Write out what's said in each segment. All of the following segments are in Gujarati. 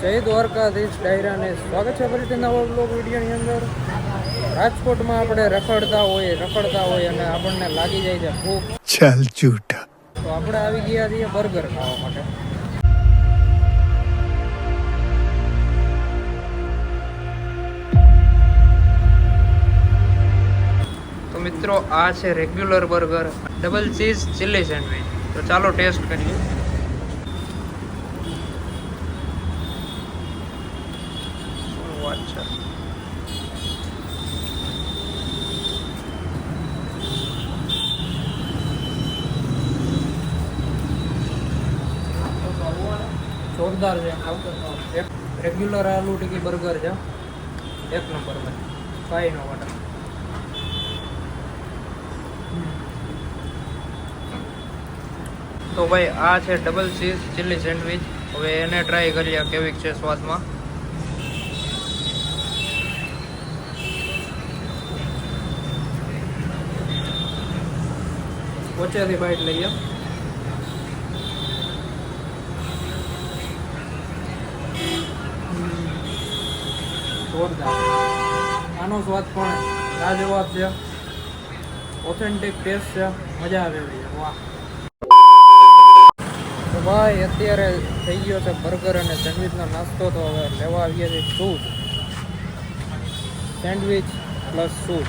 જય દ્વારકાધીશ ડાયરાને સ્વાગત છે ફરીથી નવા બ્લોગ વિડીયોની અંદર. રાજકોટમાં આપણે રખડતા હોય રખડતા હોય અને આપણને લાગી જાય છે ખૂબ ચાલ ચૂટા તો આપણે આવી ગયા છીએ બર્ગર ખાવા માટે. તો મિત્રો આ છે regular burger double cheese chilli sandwich. તો ચાલો ટેસ્ટ કરીએ. જોરદાર છે. એક રેગ્યુલર આલુ ટિક્કી બર્ગર છે. એક નંબરમાં કાંઈ નો વાટે. તો ભાઈ, આ છે ડબલ ચીઝ ચીલી સેન્ડવિચ હવે એને ટ્રાય કરીએ કેવીક છે સ્વાદમાં. વચ્ચેથી બાઇટ લઈએ. જોરદાર. આનો સ્વાદ પણ લાજવાબ છે. ઓથેન્ટિક ટેસ્ટ છે. મજા આવે એવી. વાહ. ભાઈ અત્યારે થઈ ગયો છે બર્ગર અને સેન્ડવિચનો નાસ્તો. તો હવે લેવા આવીએ છીએ સૂપ સેન્ડવિચ પ્લસ સૂપ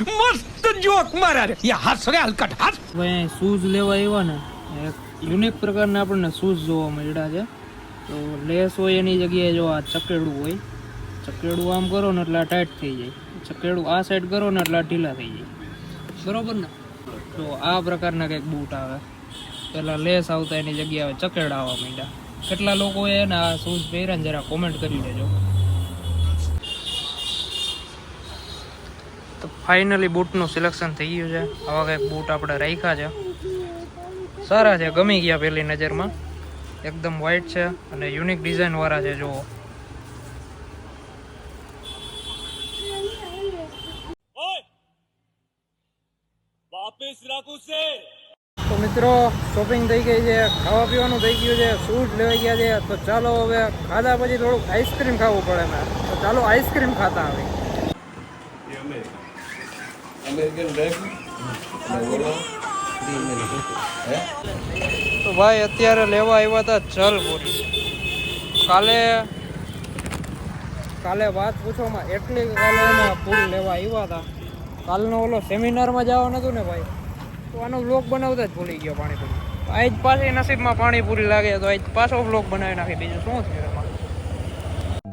મસ્ત જોક મારા યા હાસ રે હલકટ હાસ ભાઈ શૂઝ લેવા આવ્યા ને. એક યુનિક પ્રકારના આપણને શૂઝ જોવા મળ્યા છે. તો લેસ હોય એની જગ્યાએ જો આ ચકેડું હોય ચકેડું આમ કરો ને એટલે આ ટાઈટ થઈ જાય. ચકેડું આ સાઈડ કરો ને એટલે ઢીલા થઈ જાય. બરોબર ને? તો આ પ્રકારના કંઈક બૂટ આવે. પહેલાં લેસ આવતા એની જગ્યાએ ચકેડાવા માંડ્યા. કેટલા લોકોએ ને આ શૂઝ પહેર્યા જરા કોમેન્ટ કરી દેજો તો ફાઇનલી બૂટનું સિલેક્શન થઈ ગયું છે. આવા કંઈક બૂટ આપણે રાખ્યા છે. સારા છે, ગમી ગયા પહેલી નજરમાં. એકદમ વ્હાઇટ છે અને યુનિક ડિઝાઇન વાળા છે જુઓ. તો મિત્રો શોપિંગ થઈ ગઈ છે ખાવા પીવાનું થઈ ગયું છે સૂટ લેવાઈ ગયા છે તો ચાલો હવે ખાધા પછી થોડુંક આઈસ્ક્રીમ ખાવું પડે ને. તો ચાલો આઈસ્ક્રીમ ખાતા આવી તો ભાઈ અત્યારે લેવા આવ્યા હતા જલપુરી કાલે કાલે વાત પૂછોમાં એટલી કાલે પૂરી લેવા આવ્યા હતા કાલનો ઓલો સેમિનારમાં જવાનું હતું ને ભાઈ, તો આનો બ્લોક બનાવતા જ ભૂલી ગયો પાણીપુરી. આજ પાછી નસીબમાં પાણીપુરી લાગે તો આજ પાછો બ્લોક બનાવી નાખી બીજું શું થયું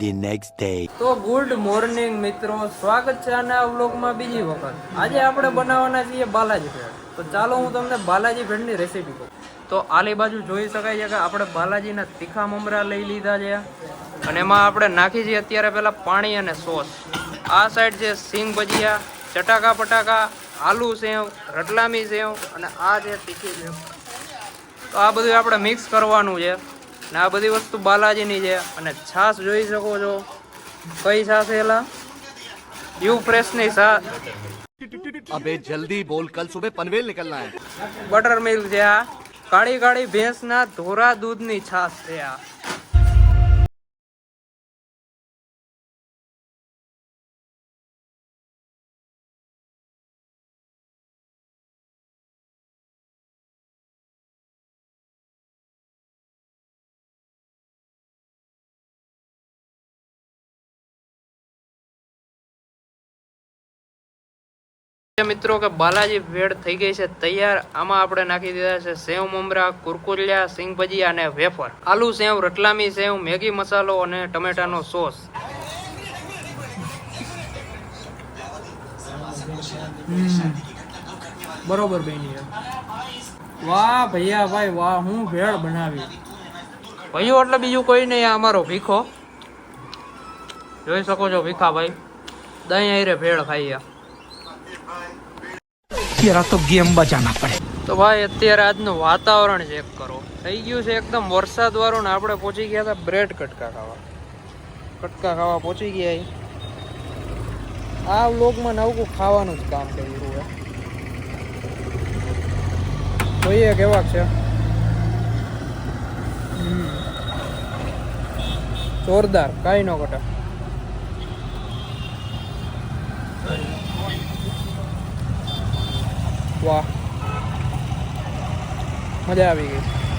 એમાં નેક્સ્ટ ડે તો ગુડ મોર્નિંગ મિત્રો. સ્વાગત છે આના વ્લોગમાં બીજી વખત. આજે આપણે બનાવવાના છીએ બાલાજી ભેળ. તો ચાલો હું તમને બાલાજી ભેળની રેસીપી કહું. તો આલી બાજુ જોઈ શકાય છે કે આપણે બાલાજીના તીખા મમરા લઈ લીધા છે. અને એમાં આપણે નાખી છીએ અત્યારે પહેલા પાણી અને સોસ. આ સાઈડ છે સિંગ ભજીયા, ચટાકા પટાકા, આલુ સેવ, રટલામી સેવ અને આ છે તીખી સેવ તો આ બધું આપણે મિક્સ કરવાનું છે. અને આ બધી વસ્તુ બાલાજીની છે. અને છાશ જોઈ શકો છો. કઈ છાશ એલા? યુ ફ્રેશની છાશ. અબે જલ્દી બોલ કલ સુબહ પનવેલ નીકળના હે. બટર મિલ્ક છે આ. કાળી કાળી ભેંસના ધોરા દૂધની છાશ છે આ. મિત્રો કે બાલાજી ભેળ થઈ ગઈ છે તૈયાર. આમાં આપણે નાખી દીધા છે સેવ મમરા કુરકુરિયા સિંગ અને વેફર. આલુ સેવ રટલામી સેવ મેગી મસાલો અને ટમેટાનો સોસ. બરોબર બની વાહ ભૈયા ભાઈ વાહ હું ભેળ બનાવી. ભાઈઓ એટલે બીજું કોઈ નહીં અમારો ભીખો. જોઈ શકો છો ભીખા ભાઈ દહીં આયરે ભેળ ખાઈએ અત્યારે તો ગેમ બચાના પડે. તો ભાઈ, અત્યારે આજનું વાતાવરણ ચેક કરો. થઈ ગયું છે એકદમ વરસાદ વાળું ને આપણે પહોંચી ગયા હતા બ્રેડ કટકા ખાવા. કટકા ખાવા પહોંચી ગયા આ વ્લોગમાં નવું ખાવાનું જ કામ કર્યું હોય. જોઈએ કેવા છે. જોરદાર, કાંઈ ન ઘટા. વાહ. મજા આવી ગઈ.